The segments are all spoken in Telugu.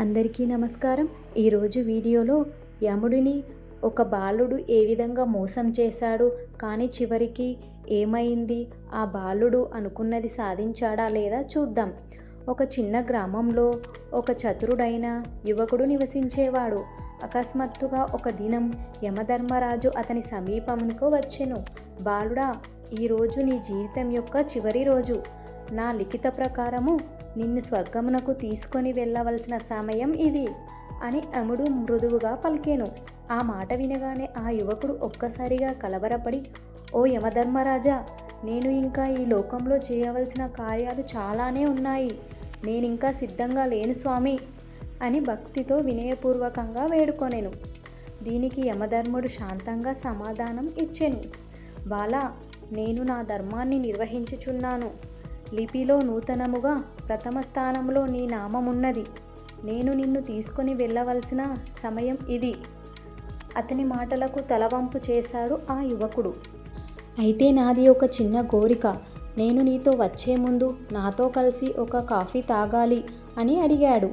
అందరికీ నమస్కారం. ఈరోజు వీడియోలో యముడిని ఒక బాలుడు ఏ విధంగా మోసం చేశాడు కానీ చివరికి ఏమైంది ఆ బాలుడు అనుకున్నది సాధించాడా లేదా చూద్దాం. ఒక చిన్న గ్రామంలో ఒక చతురుడైన యువకుడు నివసించేవాడు. అకస్మాత్తుగా ఒక దినం యమధర్మరాజు అతని సమీపంకు వచ్చెను. బాలుడా ఈరోజు నీ జీవితం యొక్క చివరి రోజు. నా లిఖిత ప్రకారము నిన్ను స్వర్గమునకు తీసుకొని వెళ్ళవలసిన సమయం ఇది అని అముడు మృదువుగా పలికేను. ఆ మాట వినగానే ఆ యువకుడు ఒక్కసారిగా కలవరపడి ఓ యమధర్మరాజా నేను ఇంకా ఈ లోకంలో చేయవలసిన కార్యాలు చాలానే ఉన్నాయి. నేనింకా సిద్ధంగా లేను స్వామి అని భక్తితో వినయపూర్వకంగా వేడుకొనెను. దీనికి యమధర్ముడు శాంతంగా సమాధానం ఇచ్చెను. బాలా నేను నా ధర్మాన్ని నిర్వహించుచున్నాను. లిపిలో నూతనముగా ప్రథమ స్థానంలో నీ నామమున్నది. నేను నిన్ను తీసుకొని వెళ్ళవలసిన సమయం ఇది. అతని మాటలకు తలవంపు చేశాడు ఆ యువకుడు. అయితే నాది ఒక చిన్న కోరిక నేను నీతో వచ్చే ముందు నాతో కలిసి ఒక కాఫీ తాగాలి అని అడిగాడు.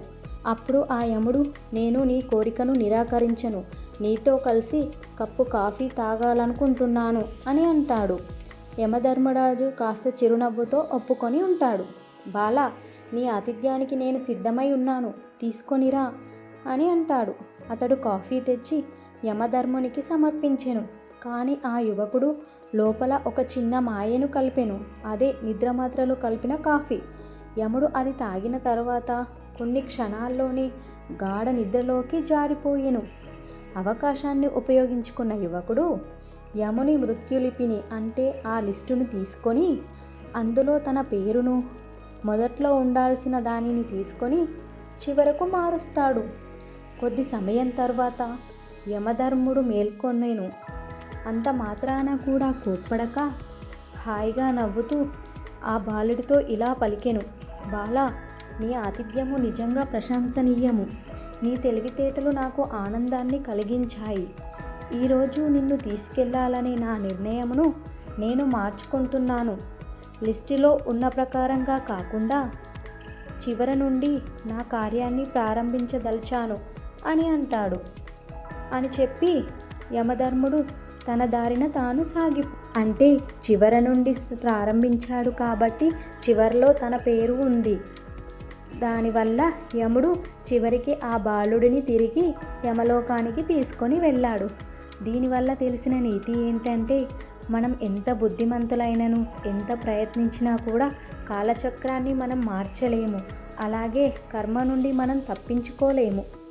అప్పుడు ఆ యముడు నేను నీ కోరికను నిరాకరించను. నీతో కలిసి కప్పు కాఫీ తాగాలనుకుంటున్నాను అని అంటాడు. యమధర్మరాజు కాస్త చిరునవ్వుతో ఒప్పుకొని ఉంటాడు. బాలా నీ ఆతిథ్యానికి నేను సిద్ధమై ఉన్నాను. తీసుకొనిరా అని అంటాడు. అతడు కాఫీ తెచ్చి యమధర్మునికి సమర్పించెను. కానీ ఆ యువకుడు లోపల ఒక చిన్న మాయను కలిపెను. అదే నిద్రమాత్రలు కలిపిన కాఫీ. యముడు అది తాగిన తర్వాత కొన్ని క్షణాల్లోనే గాఢ నిద్రలోకి జారిపోయెను. అవకాశాన్ని ఉపయోగించుకున్న యువకుడు యముని మృత్యులిపిని అంటే ఆ లిస్టును తీసుకొని అందులో తన పేరును మొదట్లో ఉండాల్సిన దానిని తీసుకొని చివరకు మారుస్తాడు. కొద్ది సమయం తర్వాత యమధర్ముడు మేల్కొనేను అంత మాత్రాన కూడా కోప్పడక హాయిగా నవ్వుతూ ఆ బాలుడితో ఇలా పలికెను. బాలా నీ ఆతిథ్యము నిజంగా ప్రశంసనీయము. నీ తెలివితేటలు నాకు ఆనందాన్ని కలిగించాయి. ఈరోజు నిన్ను తీసుకెళ్ళాలనే నా నిర్ణయమును నేను మార్చుకుంటున్నాను. లిస్టులో ఉన్న ప్రకారంగా కాకుండా చివర నుండి నా కార్యాన్ని ప్రారంభించదలిచాను అని అంటాడు. అని చెప్పి యమధర్ముడు తన దారిన తాను సాగి అంటే చివర నుండి ప్రారంభించాడు కాబట్టి చివరిలో తన పేరు ఉంది. దానివల్ల యముడు చివరికి ఆ బాలుడిని తిరిగి యమలోకానికి తీసుకొని వెళ్ళాడు. దీనివల్ల తెలిసిన నీతి ఏంటంటే మనం ఎంత బుద్ధిమంతులైనను ఎంత ప్రయత్నించినా కూడా కాలచక్రాన్ని మనం మార్చలేము. అలాగే కర్మ నుండి మనం తప్పించుకోలేము.